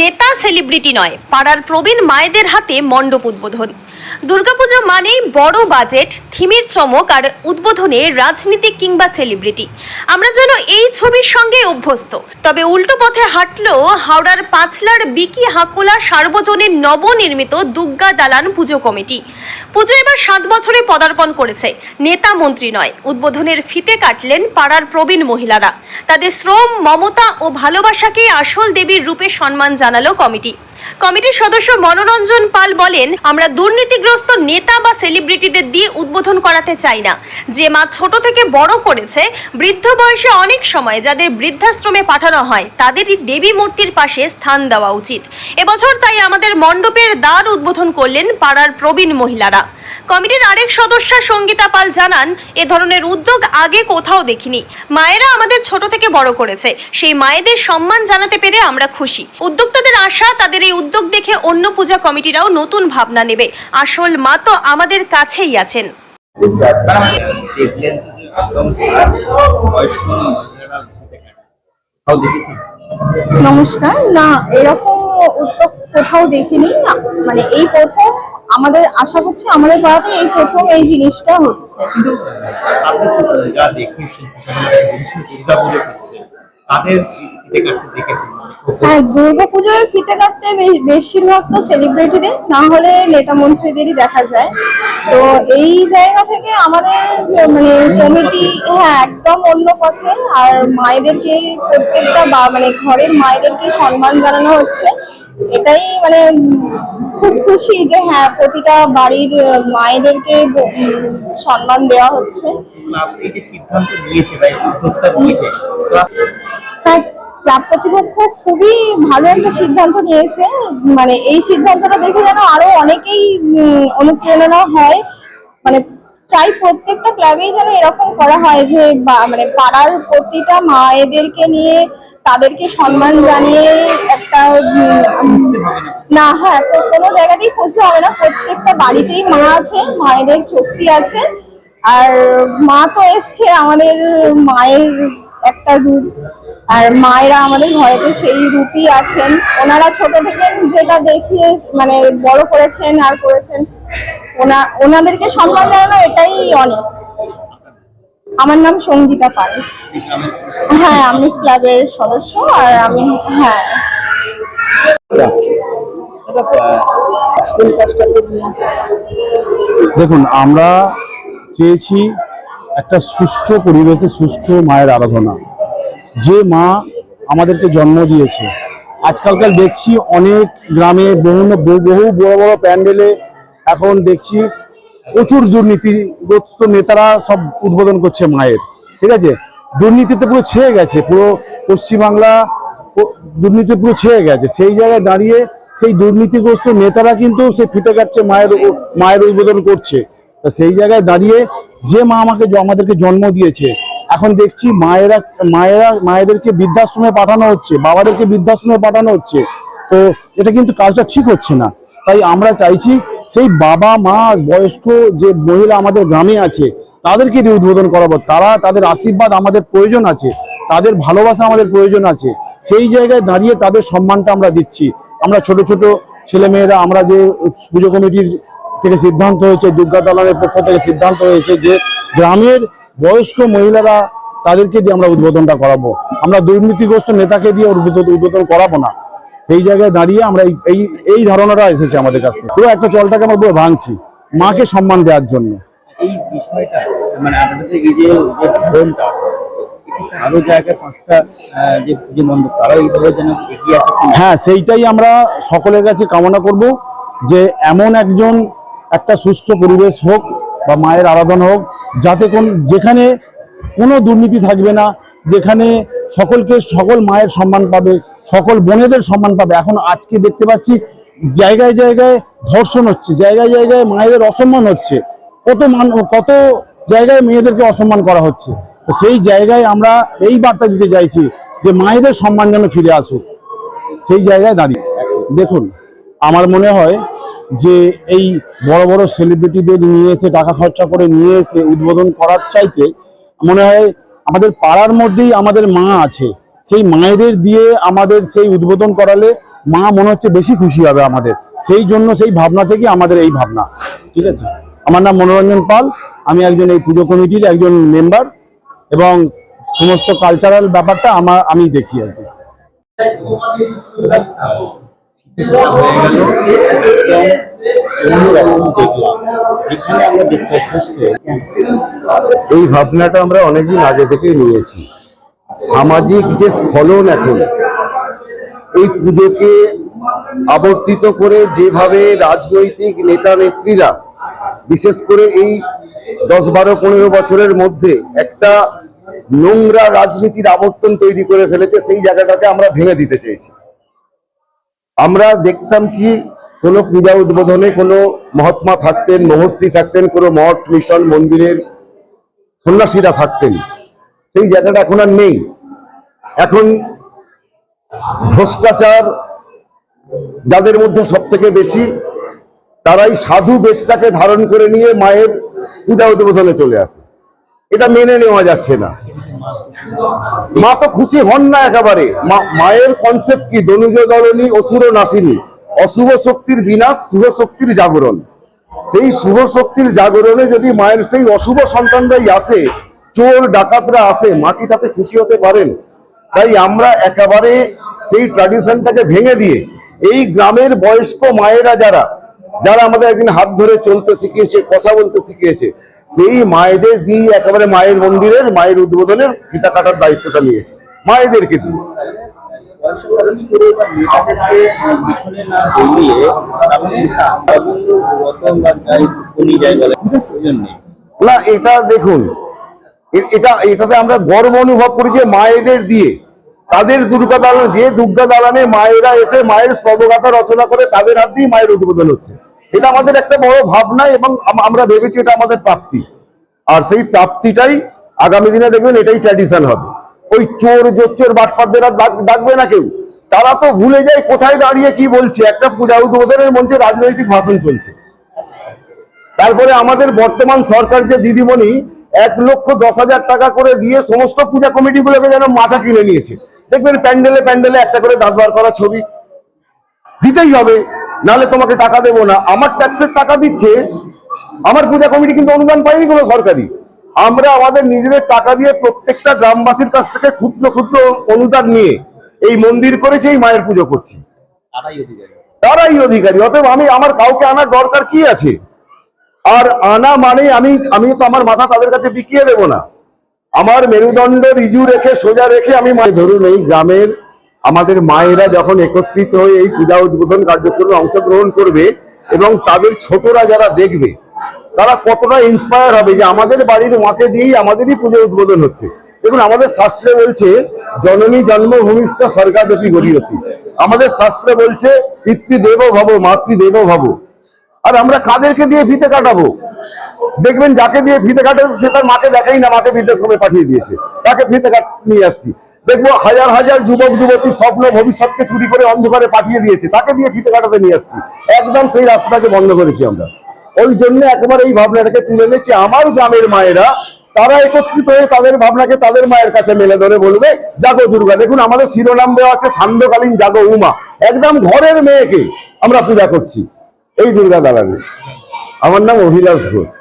নেতা সেলিব্রিটি নয়, পাড়ার প্রবীণ মায়েদের হাতে মণ্ডপ উদ্বোধন। দুর্গাপুজো মানেই বড় বাজেট, থিমের চমক আর উদ্বোধনে রাজনীতি কিংবা সেলিব্রিটি। আমরা যেন এই ছবির সঙ্গে অভ্যস্ত। তবে উল্টো পথে হাঁটলো হাওড়ার পাঁচলার বিকি হাকুলা সার্বজনীন নবনির্মিত দুর্গা দালান পুজো কমিটি। পুজো এবার সাত বছরে পদার্পণ করেছে। নেতা মন্ত্রী নয়, উদ্বোধনের ফিতে কাটলেন পাড়ার প্রবীণ মহিলারা। তাদের শ্রম, মমতা ও ভালোবাসাকে আসল দেবীর রূপে সম্মান জানালো কমিটি। কমিটির সদস্য মনোরঞ্জন পাল বলেন, আমরা দুর্নীতিগ্রস্ত নেতা বা সেলিব্রিটিদের দিয়ে উদ্বোধন করাতে চাই না। যে মা ছোট থেকে বড় করেছে, বৃদ্ধ বয়সে অনেক সময় যাদের বৃদ্ধাশ্রমে পাঠানো হয়, তাদেরই দেবী মূর্তির পাশে স্থান দেওয়া উচিত। এবছর তাই আমাদের মণ্ডপের দ্বার উদ্বোধন করলেন পাড়ার প্রবীণ মহিলারা। কমিটির আরেক সদস্য সঙ্গীতা পাল জানান, এ ধরনের উদ্যোগ আগে কোথাও দেখিনি। মায়েরা আমাদের ছোট থেকে বড় করেছে। সেই মায়েদের সম্মান জানাতে পেরে আমরা খুশি। উদ্যোক্তাদের আশা, তাদের এই উদ্যোগ দেখে অন্য পূজা কমিটিরাও নতুন ভাবনা নেবে। আসল মা তো আমাদের কাছেই আছেন। নমস্কার। না এরকম উদ্যোগ কোথাও দেখিনি। না- মানে এই প্রথম আমাদের আশা করছি আমাদের পাড়াতে এই প্রথম এই জিনিসটা হচ্ছে। কিন্তু আপনি যা দেখে এসেছেন বিষ্ণু দুর্গা পুজো করতে তাদের ফিতে কাটতে দেখেছেন হ্যাঁ? দুর্গা পুজোর ফিতে কাটতে বেশিরভাগ তো সেলিব্রিটিদের না হলে নেতা মন্ত্রীদেরই দেখা যায়। তো এই জায়গা থেকে আমাদের মানে কমিটি হ্যাঁ একদম অন্য পথে। আর মায়েদেরকে প্রত্যেকটা বা মানে ঘরের মায়েদেরকে সম্মান জানানো হচ্ছে। এটাই মানে খুব খুশি যে হ্যাঁ প্রতিটা বাড়ির মায়েদেরকে সম্মান দেওয়া হচ্ছে। ক্লাব যে সিদ্ধান্ত নিয়েছে বা এই নিয়েছে ক্লাব কর্তৃপক্ষ খুবই ভালো একটা সিদ্ধান্ত নিয়েছে। মানে এই সিদ্ধান্তটা দেখে যেন আরও অনেকেই অনুপ্রেরণা হয়। মানে চাই প্রত্যেকটা ক্লাবেই যেন এরকম করা হয় যে মানে পাড়ার প্রতিটা মায়েদেরকে নিয়ে তাদেরকে সম্মান জানিয়ে একটা না হ্যাঁ কোনো জায়গাতেই খুঁজতে হবে না। প্রত্যেকটা বাড়িতেই মা আছে, মায়েদের শক্তি আছে। আর মা তো এসছে আমাদের মায়ের একটা রূপ। আর মায়েরা আমাদের ঘরেতে সেই রূপই আছেন। ওনারা ছোট থেকে যেটা দেখিয়ে মানে বড় করেছেন আর করেছেন, ওনা, ওনাদেরকে সম্মান জানানো এটাই অনেক। আমার নাম সঙ্গীতা পাল। হ্যাঁ আমি ক্লাবের সদস্য আর আমি হ্যাঁ। দেখুন, আমরা চেয়েছি একটা সুষ্ঠু পরিবেশে সুষ্ঠু মায়ের আরাধনা। যে মা আমাদেরকে জন্ম দিয়েছে, আজকালকার দেখছি অনেক গ্রামে বহু বহু বড় বড় প্যান্ডেলে এখন দেখছি প্রচুর দুর্নীতিগ্রস্ত নেতারা সব উদ্বোধন করছে মায়ের, ঠিক আছে? দুর্নীতিতে পুরো ছেয়ে গেছে, পুরো পশ্চিমবাংলা দুর্নীতি পুরো ছেয়ে গেছে। সেই জায়গায় দাঁড়িয়ে সেই দুর্নীতিগ্রস্ত নেতারা কিন্তু সে ফিতে কাটছে মায়ের মায়ের উদ্বোধন করছে। তা সেই জায়গায় দাঁড়িয়ে যে মা আমাকে আমাদেরকে জন্ম দিয়েছে, এখন দেখছি মায়েরা মায়েরা, মায়েদেরকে বৃদ্ধাশ্রমে পাঠানো হচ্ছে, বাবাদেরকে বৃদ্ধাশ্রমে পাঠানো হচ্ছে। তো এটা কিন্তু কাজটা ঠিক হচ্ছে না। তাই আমরা চাইছি সেই বাবা, মা, বয়স্ক যে মহিলা আমাদের গ্রামে আছে, তাদেরকে দিয়ে উদ্বোধন করাবো। তারা তাদের আশীর্বাদ আমাদের প্রয়োজন আছে, তাদের ভালোবাসা আমাদের প্রয়োজন আছে। সেই জায়গায় দাঁড়িয়ে তাদের সম্মানটা আমরা দিচ্ছি। আমরা ছোট ছোট ছেলেমেয়েরা, আমরা যে পুজো কমিটির থেকে সিদ্ধান্ত হয়েছে দুর্গা দালানের পক্ষ থেকে সিদ্ধান্ত হয়েছে যে গ্রামের বয়স্ক মহিলারা তাদেরকে দিয়ে আমরা উদ্বোধনটা করাবো। আমরা দুর্নীতিগ্রস্ত নেতাকে দিয়ে উদ্বোধন উদ্বোধন করাবো না। সেই জায়গায় দাঁড়িয়ে আমরা এই এই এই ধারণাটা এসেছে আমাদের কাছ থেকে। পুরো একটা চলটাকে আমরা পুরো ভাঙছি মাকে সম্মান দেওয়ার জন্য। এই বিষয়টা মানে আপনাদের এই যে যে আরও জায়গায় পাঁচটা যে পুজো মণ্ডপ তারা এইভাবে যেন এগিয়ে আসে হ্যাঁ সেইটাই আমরা সকলের কাছে কামনা করব যে এমন একজন একটা সুষ্ঠু পরিবেশ হোক বা মায়ের আরাধনা হোক, যাতে কোন, যেখানে কোনো দুর্নীতি থাকবে না, যেখানে সকলকে সকল মায়ের সম্মান পাবে, সকল বোনেদের সম্মান পাবে। এখন আজকে দেখতে পাচ্ছি জায়গায় জায়গায় ধর্ষণ হচ্ছে, জায়গায় জায়গায় মায়েদের অসম্মান হচ্ছে। কত মান, কত জায়গায় মেয়েদেরকে অসম্মান করা হচ্ছে। সেই জায়গায় আমরা এই বার্তা দিতে চাইছি যে মায়েদের সম্মান যেন ফিরে আসুক। সেই জায়গায় দাঁড়িয়ে। দেখুন, আমার মনে হয় যে এই বড় বড় সেলিব্রিটিদের নিয়ে এসে টাকা খরচা করে নিয়ে এসে উদ্বোধন করার চাইতে মনে হয় আমাদের পাড়ার মধ্যেই আমাদের মা আছে। সেই মায়েদের দিয়ে আমাদের সেই উদ্বোধন করালে মা মনে হচ্ছে বেশি খুশি হবে আমাদের। সেই জন্য সেই ভাবনা থেকে আমাদের এই ভাবনা। ঠিক আছে? আমার নাম মনোরঞ্জন পাল। আমি একজন এই পুজো কমিটির একজন মেম্বার এবং সমস্ত কালচারাল ব্যাপারটা আমার আমি দেখি আর কি। এই ভাবনাটা আমরা অনেকদিন আগে থেকেই নিয়েছি। সামাজিক যে স্খলন এখন, এই পুজোকে আবর্তিত করে যেভাবে রাজনৈতিক নেতা নেত্রীরা বিশেষ করে এই দশ বারো পনেরো বছরের মধ্যে একটা নোংরা রাজনীতির আবর্তন তৈরি করে ফেলেছে, সেই জায়গাটাকে আমরা ভেঙে দিতে চেয়েছি। আমরা দেখতাম কি কোনো পূজা উদ্বোধনে কোনো মহাত্মা থাকতেন, মহর্ষি থাকতেন, কোনো মঠ, মিশন, মন্দিরের সন্ন্যাসীরা থাকতেন। সেই জায়গাটা এখন আর নেই। এখন ভ্রষ্টাচার যাদের মধ্যে সব থেকে বেশি, তারাই সাধু বেশটাকে ধারণ করে নিয়ে মায়ের পূজা উদ্বোধনে চলে আসে। এটা মেনে নেওয়া যাচ্ছে না। মা তো খুশি হন না একেবারে। মায়ের কনসেপ্ট কি? দনুজ দলনী অসুর নাসিনী। অশুভ শক্তির বিনাশ, শুভ শক্তির জাগরণ। সেই শুভ শক্তির জাগরণে যদি মায়ের সেই অশুভ সন্তানরাই আসে, চোর, ডাকাতরা আসে, মা কি তাতে খুশি হতে পারেন? তাই আমরা একেবারে সেই ট্র্যাডিশনটাকে ভেঙে দিয়ে, এই গ্রামের বয়স্ক মায়েরা যারা যারা আমাদের একদিন হাত ধরে চলতে শিখিয়েছে, কথা বলতে শিখিয়েছে সেই মায়েদের দিয়ে একেবারে মায়ের মন্দিরের, মায়ের উদ্বোধনের ফিতা কাটার দায়িত্বটা নিয়েছে। মায়েদেরকে দিয়ে না, এটা দেখুন এটা, এটাতে আমরা গর্ব অনুভব করি যে মায়েদের দিয়ে, তাদের দুর্গা দালান যে দুর্গা দালানে মায়েরা এসে মায়ের সর্বগাথা রচনা করে তাদের হাত দিয়ে মায়ের উদ্বোধন হচ্ছে। এটা আমাদের একটা বড় ভাবনা এবং আমরা ভেবেছি এটা আমাদের প্রাপ্তি। আর সেই প্রাপ্তিটাই আগামী দিনে দেখবেন এটাই ট্র্যাডিশন হবে। ওই চোর, জোচ্চোর বাটপাতদের আর ডাকবে না কেউ। তারা তো ভুলে যায় কোথায় দাঁড়িয়ে কি বলছে। একটা পূজা উদ্বোধনের মঞ্চে রাজনৈতিক ভাষণ চলছে। তারপরে আমাদের বর্তমান সরকার যে দিদিমণি, এক লক্ষ দশ হাজার টাকা করে দিয়ে সমস্ত পূজা কমিটিগুলোকে যেন মাথা কিনে নিয়েছে। দেখবেন প্যান্ডেলে প্যান্ডেলে একটা করে দাঁত করা ছবি। দিতেই হবে। নালে তোমাকে টাকা দেবো না। আমার ট্যাক্সের টাকা দিচ্ছে আমার পূজা কমিটি কিন্তু অনুদান পাইনি কোনো সরকারি। আমরা আমাদের নিজেদের টাকা দিয়ে প্রত্যেকটা গ্রামবাসীর কাছ থেকে ক্ষুদ্র ক্ষুদ্র অনুদান নিয়ে এই মন্দির করেছি এই মায়ের পুজো করছি। তারাই অধিকারী। অধিকারী অতএব আমি আমার কাউকে আনার দরকার কি আছে? আর আনা মানে আমি আমি তো আমার মাথা তাদের কাছে বিকিয়ে দেব না। আমার মেরুদণ্ড রিজু রেখে সোজা রেখে আমি ধরুন এই গ্রামের আমাদের মায়েরা যখন একত্রিত হয়ে এই পূজা উদ্বোধন কার্যক্রমে অংশগ্রহণ করবে এবং তাদের ছোটরা যারা দেখবে, তারা কতটা ইন্সপায়ার হবে যে আমাদের বাড়ির মাকে দিয়েই আমাদেরই পুজো উদ্বোধন হচ্ছে। দেখুন, আমাদের শাস্ত্রে বলছে, জননী জন্মভূমিস্থ স্বর্গাদপি গরিয়সী। আমাদের শাস্ত্রে বলছে, পিতৃদেব ভব, মাতৃদেব ভব। আর আমরা কাদেরকে দিয়ে ফিতে কাটাবো? দেখবেন, যাকে দিয়ে ফিতে কাটাচ্ছে সে তার মাকে দেখাই না, মাকে বৃদ্ধাশ্রমে পাঠিয়ে দিয়েছে। তাকে ফিতে কাট নিয়ে আসছি। দেখব হাজার হাজার যুবক, যুবতী স্বপ্ন ভবিষ্যৎকে চুরি করে অন্ধকারে পাঠিয়ে দিয়েছে। তাকে দিয়ে ফিতে কাটাতে নিয়ে আসছি একদম সেই রাস্তাটাকে বন্ধ করেছি আমরা। ওই জন্য একবার এই ভাবনাটাকে তুলে নিয়েছি আমার গ্রামের মায়েরা, তারা একত্রিত হয়ে তাদের ভাবনাকে তাদের মায়ের কাছে মেলে ধরে বলবে, জাগো দুর্গা। দেখুন, আমাদের শিরোনাম দেওয়া আছে, সান্ধ্যকালীন জাগো উমা। একদম ঘরের মেয়েকে আমরা পূজা করছি। এই দুর্গা দালানে আমার নাম অভিলাষ ঘোষ।